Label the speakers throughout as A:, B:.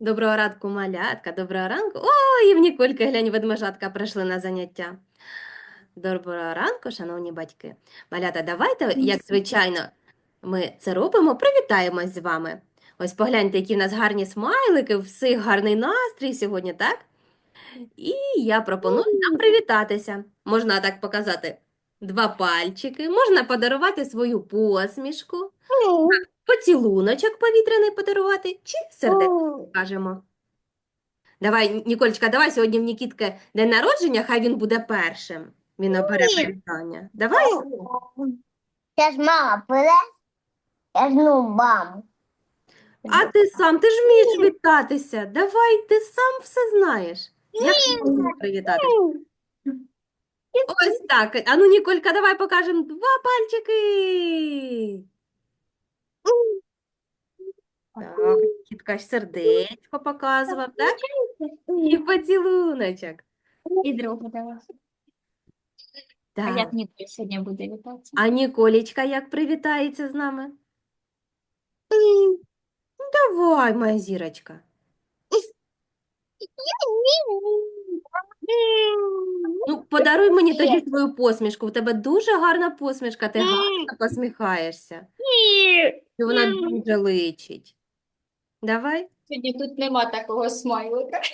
A: Доброго ранку, малятка, доброго ранку. Ой, і в Нікольки, глянь, ведмежатка прийшли на заняття. Доброго ранку, шановні батьки. Малята, давайте, як звичайно, ми це робимо, привітаємось з вами. Ось погляньте, які в нас гарні смайлики, всіх гарний настрій сьогодні, так? І я пропоную нам привітатися. Можна так показати два пальчики, можна подарувати свою посмішку, поцілуночок повітряний подарувати чи сердечко скажемо. Давай, Ніколечка, давай сьогодні в Нікітки день народження, хай він буде першим. Він обере привітання. Давай.
B: Сейчас мама придет, я жду маму.
A: А ти сам, ти ж вмієш вітатися. Давай, ти сам все знаєш. Як ти можеш привітатися? Ось так. Ану, Ніколька, давай покажемо два пальчики. Так, Кітка ж сердечко показував, так? І поцілуночок.
C: І другу давай. А
A: Так.
C: як Ніколь сьогодні буде вітатися?
A: А Ніколечка як привітається з нами? Давай, моя зірочка. Ну, подаруй мені тоді свою посмішку. У тебе дуже гарна посмішка, ти гарно посміхаєшся. І вона дуже личить. Давай.
C: Сьогодні тут нема такого смайлика.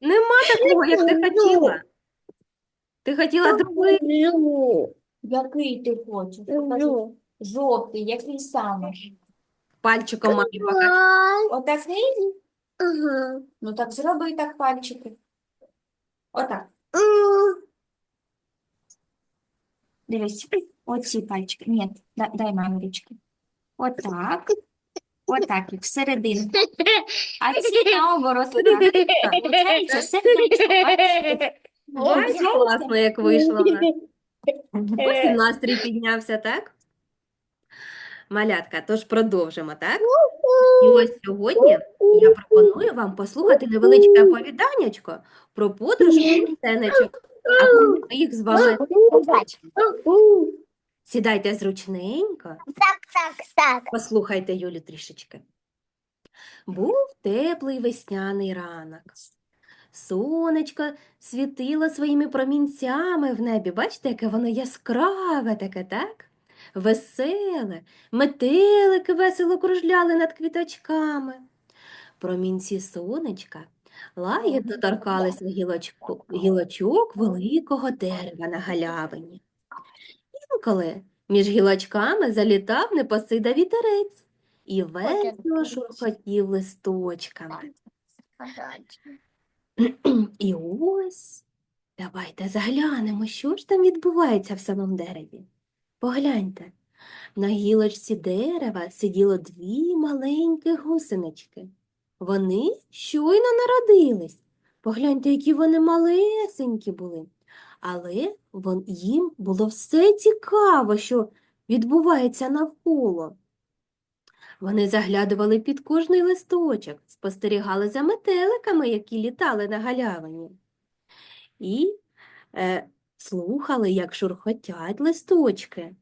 A: Нема такого, як ти хотіла. Ти хотіла другий.
C: Який ти хочеш? Покажи. Жовтий, який саме?
A: Пальчиком мамі покажи.
C: Отакий? Ну так зроби так пальчики. Отак. Дивись, оці пальчики. Ні, да- дай мамі ручки. Отак. Отак, їх всередину. А ці наоборот. отак. Получається сердечко? Бачиш,
A: класно, як вийшло в нас. Ось і настрій піднявся, так? Малятка, тож продовжимо, так? І ось сьогодні я пропоную вам послухати невеличке оповіданнячко про подорож Сенечок. А коли ми їх з вами сідайте зручненько,
B: Так, так, так.
A: послухайте Юлю трішечки. Був теплий весняний ранок. Сонечко світило своїми промінцями в небі. Бачите, яке воно яскраве таке, так? Веселе, метелики весело кружляли над квіточками. Промінці сонечка лагідно торкалися гілочку, гілочок великого дерева на галявині. Інколи між гілочками залітав непосида вітерець і весело шурхотів листочками. І ось давайте заглянемо, що ж там відбувається в самому дереві. Погляньте, на гілочці дерева сиділо дві маленькі гусенички. Вони щойно народились. Погляньте, які вони малесенькі були. Але їм було все цікаво, що відбувається навколо. Вони заглядували під кожний листочок, спостерігали за метеликами, які літали на галявині, і е, слухали, як шурхотять листочки,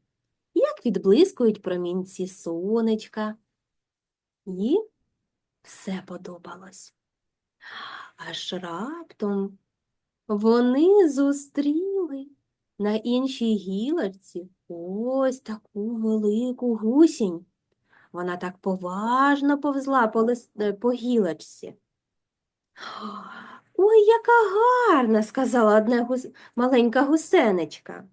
A: як відблискують промінці сонечка. Їм все подобалось. Аж раптом вони зустріли на іншій гілочці ось таку велику гусінь. Вона так поважно повзла по, лис... е, по гілочці. Ой, яка гарна, сказала одна гус... маленька гусеничка.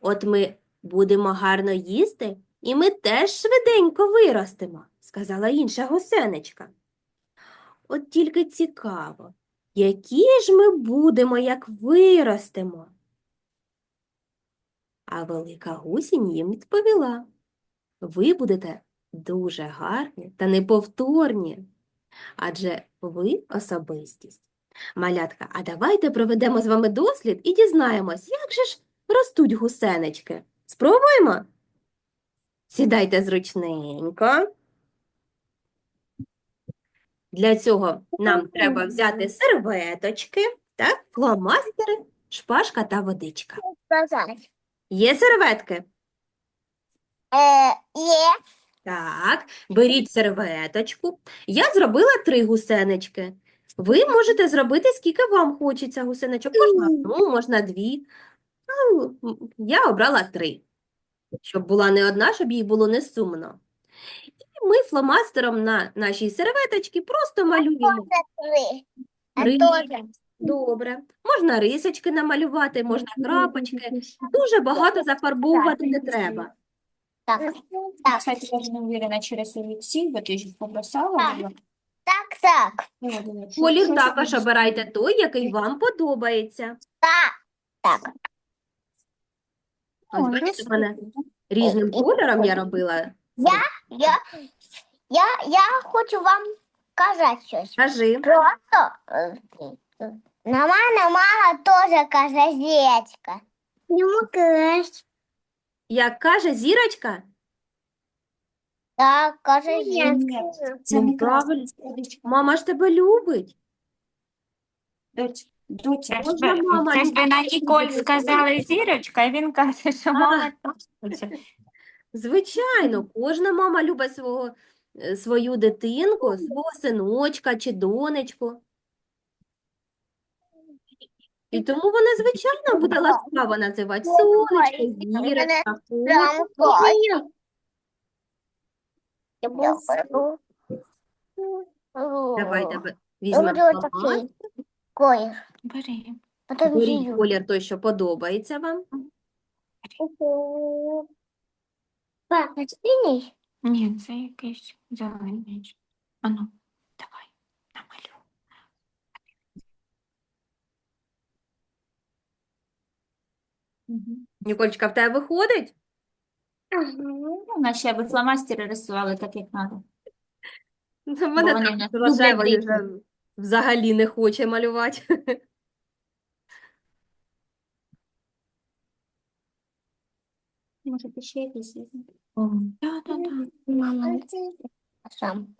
A: От ми будемо гарно їсти, і ми теж швиденько виростемо, сказала інша гусеничка. От тільки цікаво, які ж ми будемо, як виростемо? А велика гусінь їм відповіла. Ви будете дуже гарні та неповторні, адже ви особистість. Малятка, а давайте проведемо з вами дослід і дізнаємось, як же ж ростуть гусенички. Спробуємо? Сідайте зручненько. Для цього нам треба взяти серветочки, так, фломастери, шпажка та водичка. Є серветки?
B: Е, є.
A: Так, беріть серветочку. Я зробила три гусенички. Ви можете зробити, скільки вам хочеться гусеничок. Можна одну, можна дві. Ну, я обрала три, щоб була не одна, щоб їй було не сумно. І ми фломастером на нашій серветочці просто малюємо.
B: Три.
A: Три. Добре. Можна рисочки намалювати, можна крапочки. Дуже багато зафарбовувати не треба.
B: Так, так,
C: Кстати, я ж не уверена, рисують всі, бо ти ж побросала.
B: Так. так,
C: Ну,
A: Колір також обирайте той, який вам подобається.
B: так, так.
A: Ось бачите, в мене різним кольором я робила.
B: Я, я, я, я хочу вам сказати щось.
A: Кажи.
B: Просто е, на мене мама теж каже зєчка. Йому кажеш.
A: Як каже зірочка,
B: Так, каже
C: Ні,
B: зєчка.
C: Це
A: Ну,
C: не
A: правильно. мама ж тебе любить.
C: Доць- Доця, ж
A: Можна
C: ви-
A: мама
C: це ж ви на. Ніколь сказали зірочка, і він каже, що мама теж.
A: Звичайно, кожна мама любить свого, е, свою дитинку, свого синочка чи донечку. І тому вона, звичайно, буде ласкаво називати сонечко, зірочка.
B: Я беру.
A: Давай
B: Я
A: візьмемо
B: беру такий колір.
C: Бери.
B: Потім
A: Беріть
B: зію.
A: колір той, що подобається вам.
B: Папа, синій?
C: Ні, це якийсь зелений. Ану, давай, намалюй.
A: Нікольчка, в тебе виходить?
C: Ще ви фломастери рисували так, як треба.
A: В мене
C: вони нас
A: рожевий
C: люблять
A: вже взагалі не хоче малювати.
C: Може, ти ще якийсь візьмеш? Так, так, так.
B: Мама, сам.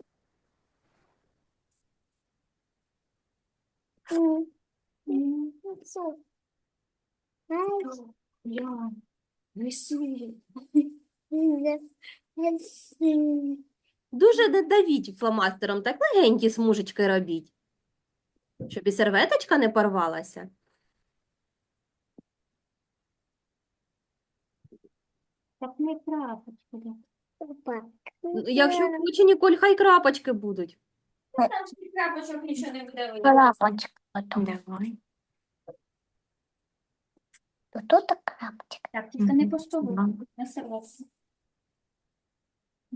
A: Дуже не давіть фломастером, так легенькі смужечки робіть, щоб і серветочка не порвалася.
C: Так не крапочка. да.
A: Ну, Якщо хоче Ніколь, хай крапочки будуть.
C: Там ж крапочок нічого не буде видно.
B: Крапочка потом.
C: Давай.
B: Тут крапочка.
C: Так, тільки не по столу, на серветку.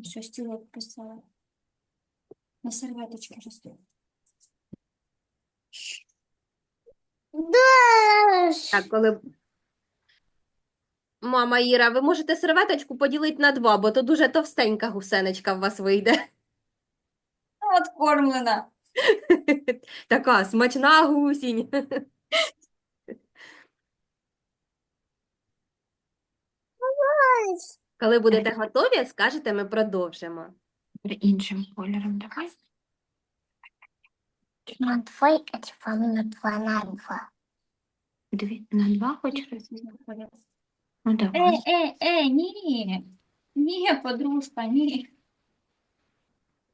C: Що стілок писала. На серветочку рисую.
B: Да.
A: Так, коли... Мама Іра, ви можете серветочку поділити на два, бо то дуже товстенька гусеничка в вас вийде.
C: Откормлена.
A: Така смачна гусінь. Коли будете готові, скажете, ми продовжимо.
C: Іншим кольором давай.
B: На твой, а типа на два, на два.
C: Дві, на два хочеш? Ну, давай. Е, е, е, ні. Ні, подружка, ні.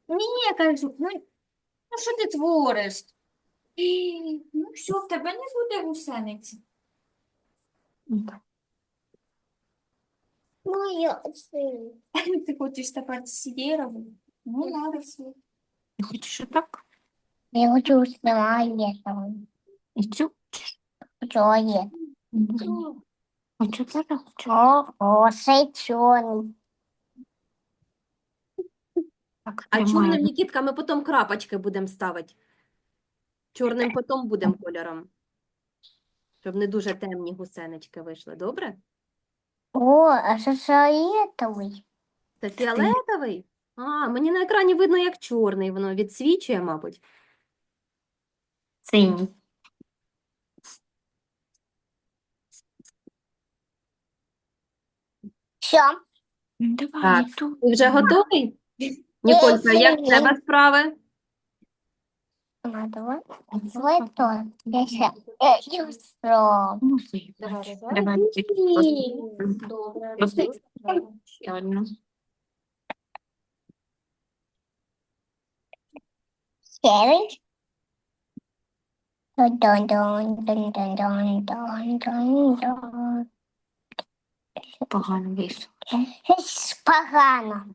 C: Ні, кажу, ну, ну що ти твориш? Ну, що, в тебе не буде гусениці?
B: Моя сын.
C: Ти хочеш тепер робити? Ну, ладно, все. Ти хочеш отак?
B: Я хочу снимать
C: І цю?
B: Человек.
C: Хочу так?
B: О, о, черный.
C: Так,
A: А чорним, Нікітка, ми потім крапочки будемо ставити. Чорним потім будемо кольором. Щоб не дуже темні гусенички вийшли, добре?
B: О, а что фиолетовый?
A: Це фіолетовий? А, мені на екрані видно, як чорний, воно відсвічує, мабуть.
C: Синій.
B: Все.
C: Давай,
A: Так.
C: тут.
A: Ти вже готовий? Ніколька, як в тебе справи?
B: Ладно, золото. Я
C: Погано вийшло.
B: Погано.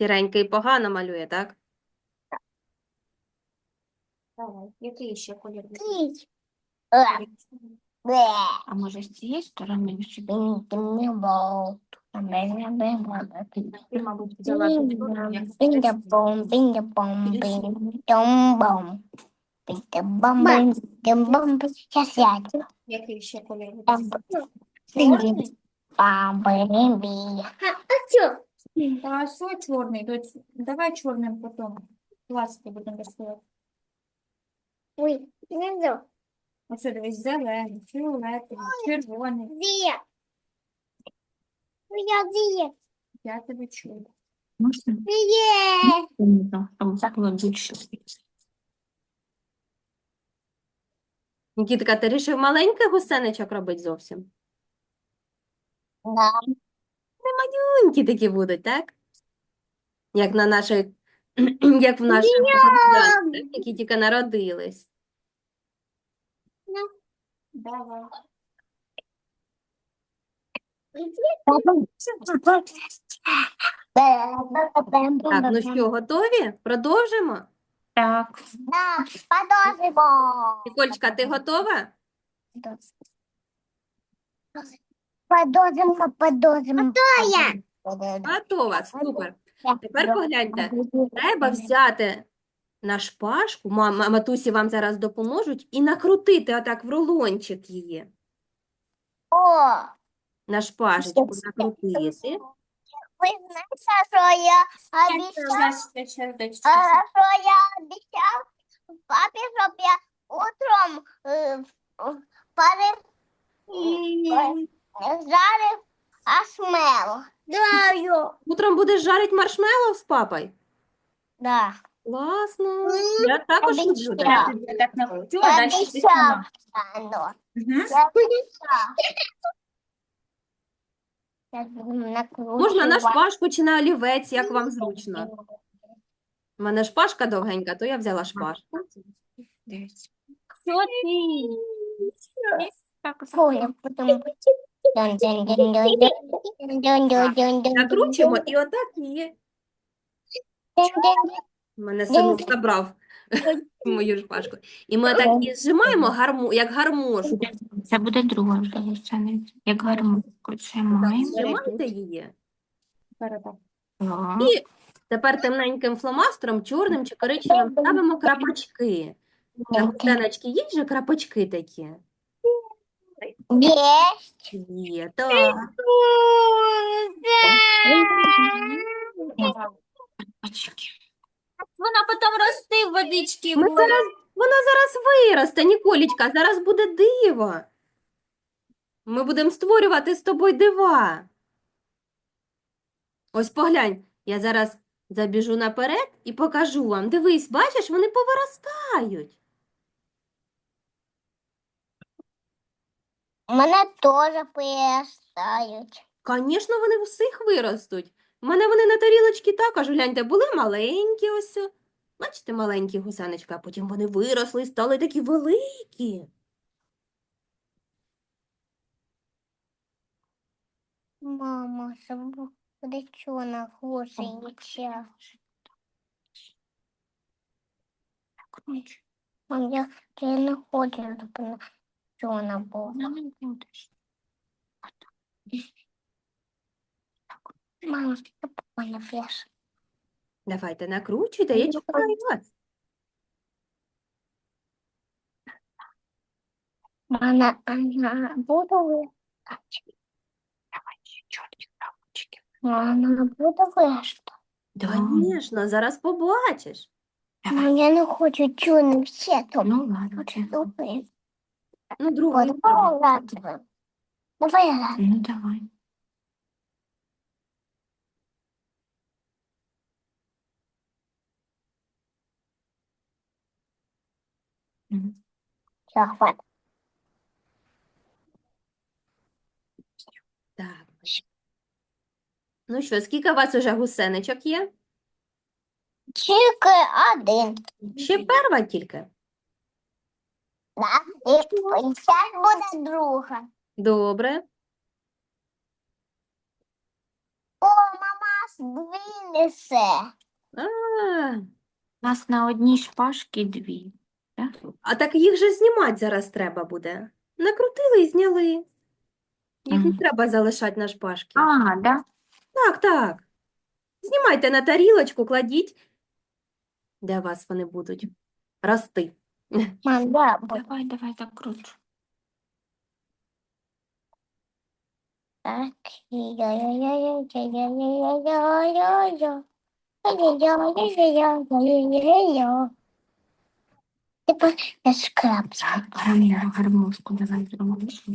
A: Сіренький погано малює, так?
C: Давай. Який ще колір? А може з цієї сторони?
B: Чи ні?
C: Ти
B: не
C: А
B: що?
C: Та що чорний? Давай чорним потім. Ласки будемо рисувати.
B: Ой, не
C: Ось дивись, зелений, фіолетовий, червоний.
B: Где? Я где?
C: Я тебе чую.
B: Где?
C: Там так більше.
A: Нікітка, ти рішив маленький гусеничок робити зовсім?
B: Да.
A: Маленькі такі будуть, так? Як на нашій, як в наших гусеничках, які тільки народились.
C: Давай.
A: Так, ну що, готові? Продовжимо?
C: Так.
B: Да, подождемо.
A: Ніколечка, ти готова?
B: Хто я?
A: Готова, супер. Тепер погляньте. Треба взяти на шпажку, мама, матусі вам зараз допоможуть, і накрутити отак в рулончик її.
B: О,
A: На шпажечку накрутити.
B: ви знаєте, що я
C: дочка.
B: А, що я обіцяв папі, щоб я утром е, в- парив, Ашмело. Знаю.
A: Утром будеш жарити маршмеллоу з папою?
B: Да.
A: Класно. Я також люблю.
C: Я так накрутила,
B: Я
C: дальше ти сама.
A: Можна
B: наш
A: пашку чи на олівець, як вам зручно. У мене шпажка довгенька, то я взяла шпажку.
C: Дивіться. Що ти? Так,
B: Ой,
A: Накручуємо і отак її. Мене синок забрав мою шпажку. І ми отак і зжимаємо гарму, як гармошку.
C: Це буде друга вже гусениця. Як гармошку зжимаємо.
A: Зжимайте її. І тепер темненьким фломастером, чорним чи коричневим, ставимо крапочки. На гусенички є же крапочки такі?
B: Є.
A: Є, так.
C: Вона потім росте в.
A: Ми
C: буде.
A: зараз, вона зараз виросте, Ніколічка, зараз буде диво. Ми будемо створювати з тобою дива. Ось поглянь, я зараз забіжу наперед і покажу вам. Дивись, бачиш, вони повиростають.
B: Мене теж перестають.
A: Звісно, вони всіх виростуть. У мене вони на тарілочці також, гляньте, були маленькі ось. Бачите, маленькі гусеничка, а потім вони виросли і стали такі великі.
B: Мама, на гусениця. Мам, я, я не хочу, щоб вона була.
C: Не будеш.
B: Мама, я поняла п'єш.
A: Давайте накручуйте, я чекаю вас.
B: Мама, вона буде вишити.
C: Давай ще чорні крапочки.
B: Вона буде.
A: Звісно, зараз побачиш.
B: Мам, я не хочу чорним світом.
C: Ну ладно.
B: Хочу добре.
A: Ну,
B: От,
A: сторону.
B: ладно. Давай, ладно.
C: Ну давай. Мгм.
B: Все, хватит.
A: Так. Ну що, скільки у вас уже гусеничок є?
B: Тільки один.
A: Ще перва тільки.
B: Да? І зараз буде друга.
A: Добре.
B: О, мама дві несе.
A: А,
C: У нас на одній шпажці дві. Так?
A: а так їх же знімати зараз треба буде. Накрутили і зняли. Їх не треба залишати на шпажки.
C: А, да?
A: Так, так. Знімайте на тарілочку, кладіть. Де у вас вони будуть рости?
B: Мам, вот
C: Давай, давай, закручу.
B: так. Йо-йо-йо-йо-йо-йо-йо-йо. Йо-йо-йо-йо-йо-йо-йо-йо. Типа, я скраб.
C: Гармошку давай, гармошку.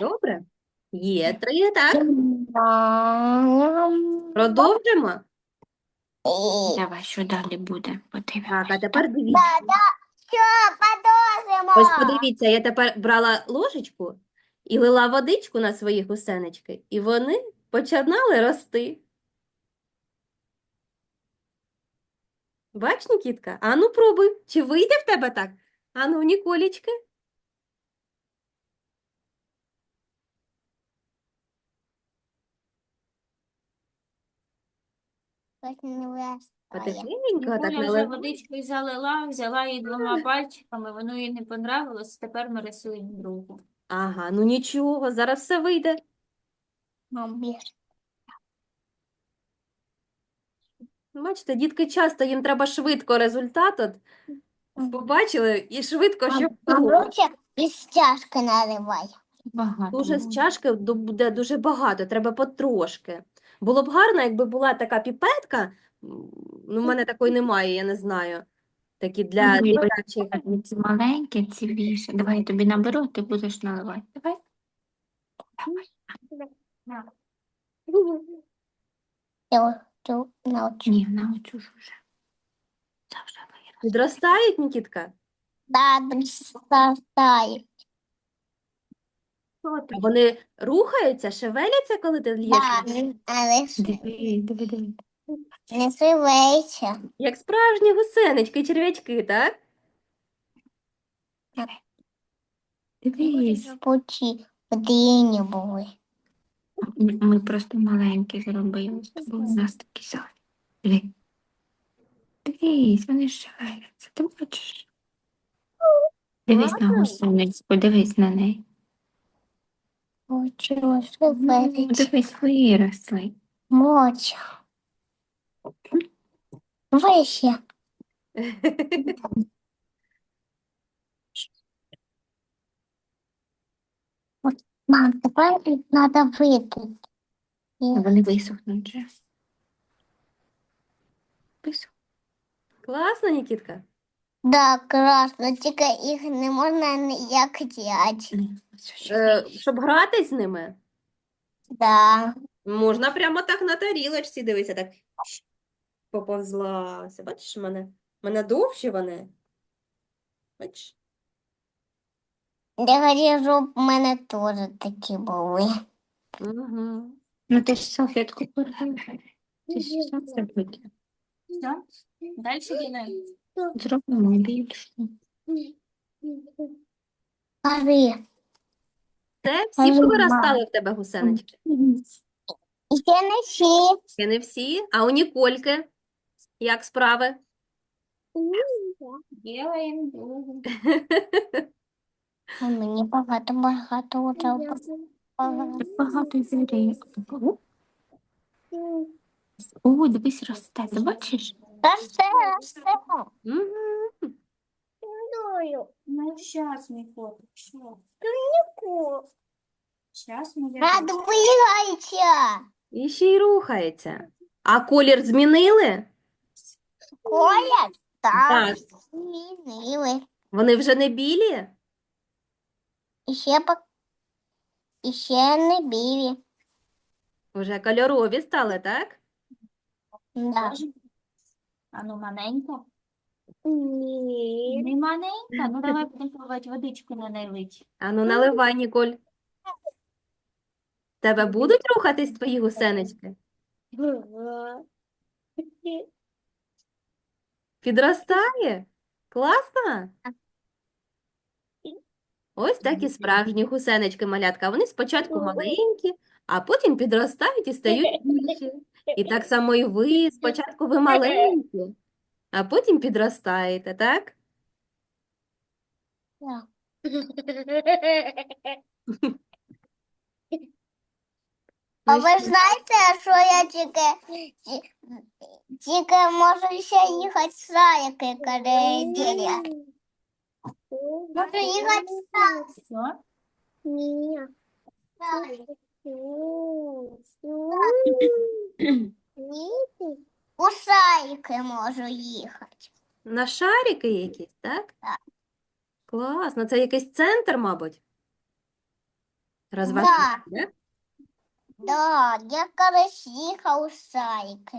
A: Добре? Є три, так? Продовжимо?
C: Давай, що далі буде?
A: Так, а тепер дивіться.
B: все, продовжимо.
A: Ось подивіться, я тепер брала ложечку і лила водичку на свої гусенички, і вони починали рости. Бач, Нікітка? Ану, пробуй. Чи вийде в тебе так? Ану, Ніколічки.
B: Ось.
A: Потихеньку так наливай.
D: водичкою залила, взяла її двома пальчиками, воно їй не понравилось, тепер ми рисуємо другу.
A: Ага, ну нічого, зараз все вийде.
B: Мам.
A: Бачите, дітки часто їм треба швидко результат. От, побачили і швидко, щоб
B: А
A: було.
B: лучше із чашки наливай.
C: Багато.
A: Дуже з чашки буде дуже багато, треба потрошки. Було б гарно, якби була така піпетка. м, Ну, в мене такої немає, я не знаю. Такі для
C: Ой,
A: дитячих.
C: Ці маленькі, ці більше. Давай я тобі наберу, ти будеш наливати. Давай.
B: Я тут научу.
C: Ні, научусь вже. Це вже.
A: Підростають, Нікітка?
B: Да, достає.
A: А вони рухаються, шевеляться, коли ти л'єш?
B: Да, але ж
C: Диви, диви, диви.
B: Не.
A: Як справжні гусенички, черв'ячки, так?
C: Дивись.
B: Пучі були.
C: Ми просто маленькі зробили з тобою. У нас такі. Диви. Дивись, вони шевеляться. Ти бачиш? Дивись на гусеничку, дивись на неї.
B: Пучі
C: Ну,
B: шевелиться.
C: Дивись, виросли.
B: Моча. Вище. Мам, тепер треба вийти.
C: Вони висохнуть вже. Висохнуть.
A: Класно, Нікітка.
B: Да, красно, тільки їх не можна ніяк діяти.
A: Е, щоб грати з ними,
B: Да.
A: можна прямо так на тарілочці, дивися, так поповзлася. Бачиш, мене, мене довші вони. Бачиш?
B: Я щоб в мене теж такі були.
A: Угу.
C: Ну ти ж салфетку порвала. Ти ж сам зробити.
D: Все? Далі Діна.
C: Зробимо більше.
B: Пари.
A: Це всі
B: Ай,
A: повиростали в тебе гусенички?
B: І ще не всі.
A: Ще не всі. А у Нікольки як справи?
D: Ділаємо другу.
B: Мені багато багато треба.
C: Багато зірей. О, дивись, росте. Ти бачиш?
B: Росте, росте.
D: Ну. Щас ми
B: Надвигається.
A: І ще й рухається. А колір змінили?
B: Коля, так,
A: Так.
B: змінили.
A: Вони вже не білі?
B: І ще по... І ще не білі.
A: Вже кольорові стали, так?
B: Да.
D: А ну, маленька.
B: Ні.
D: Не маленька. Ну, давай будемо пробувати водичку на налить.
A: Ану, наливай, Ніколь. Тебе будуть рухатись твої гусенички? Підростає? Класно? Ось так і справжні гусенички, малятка. Вони спочатку маленькі, а потім підростають і стають більші. І так само і ви. Спочатку ви маленькі, а потім підростаєте, так?
B: А
A: Ну,
B: ви знаєте, що я тільки, ті- тільки можу ще їхати в садики, коли діля. Можу їхати в? Ні. У садики можу їхати.
A: На шарики якісь, так?
B: Так.
A: Класно. Це якийсь центр, мабуть? Розважний, так?
B: Да, я колись їхав у садики.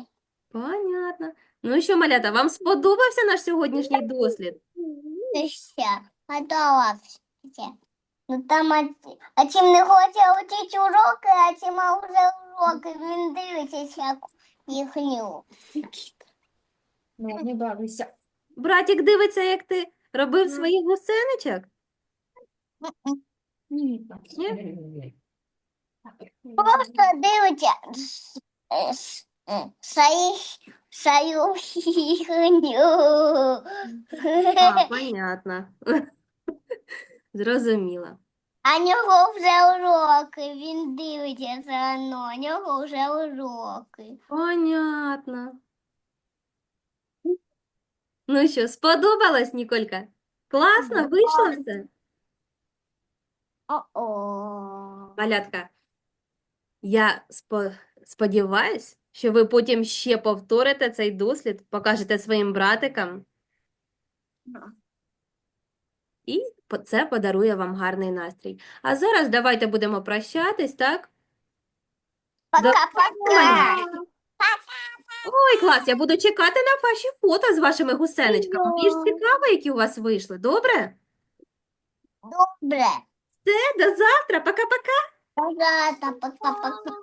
A: Понятно. Ну що, малята, вам сподобався наш сьогоднішній дослід?
B: Ще готувався. Ну там а, а чим не хоче вчити уроки, а чим а вже уроки, він дивиться всяку їхню.
D: Ну, не бавися.
A: Братік дивиться, як ти робив своїх гусеничок?
D: Ні.
B: Просто дивиться свою їхню.
A: А, понятно. Зрозуміла.
B: А в нього вже уроки, він дивиться все одно, у нього вже уроки.
A: Понятно. Ну що, сподобалось, Ніколька? Класно, вийшло все?
B: О-о.
A: Малятка, я спо сподіваюсь, що ви потім ще повторите цей дослід, покажете своїм братикам. І це подарує вам гарний настрій. А зараз давайте будемо прощатись, так?
B: Пока-пока.
A: Ой, клас, я буду чекати на ваші фото з вашими гусеничками. Мені ж цікаво, які у вас вийшли. Добре?
B: Добре.
A: Все, до завтра. Пока-пока.
B: Пока, пока-пока.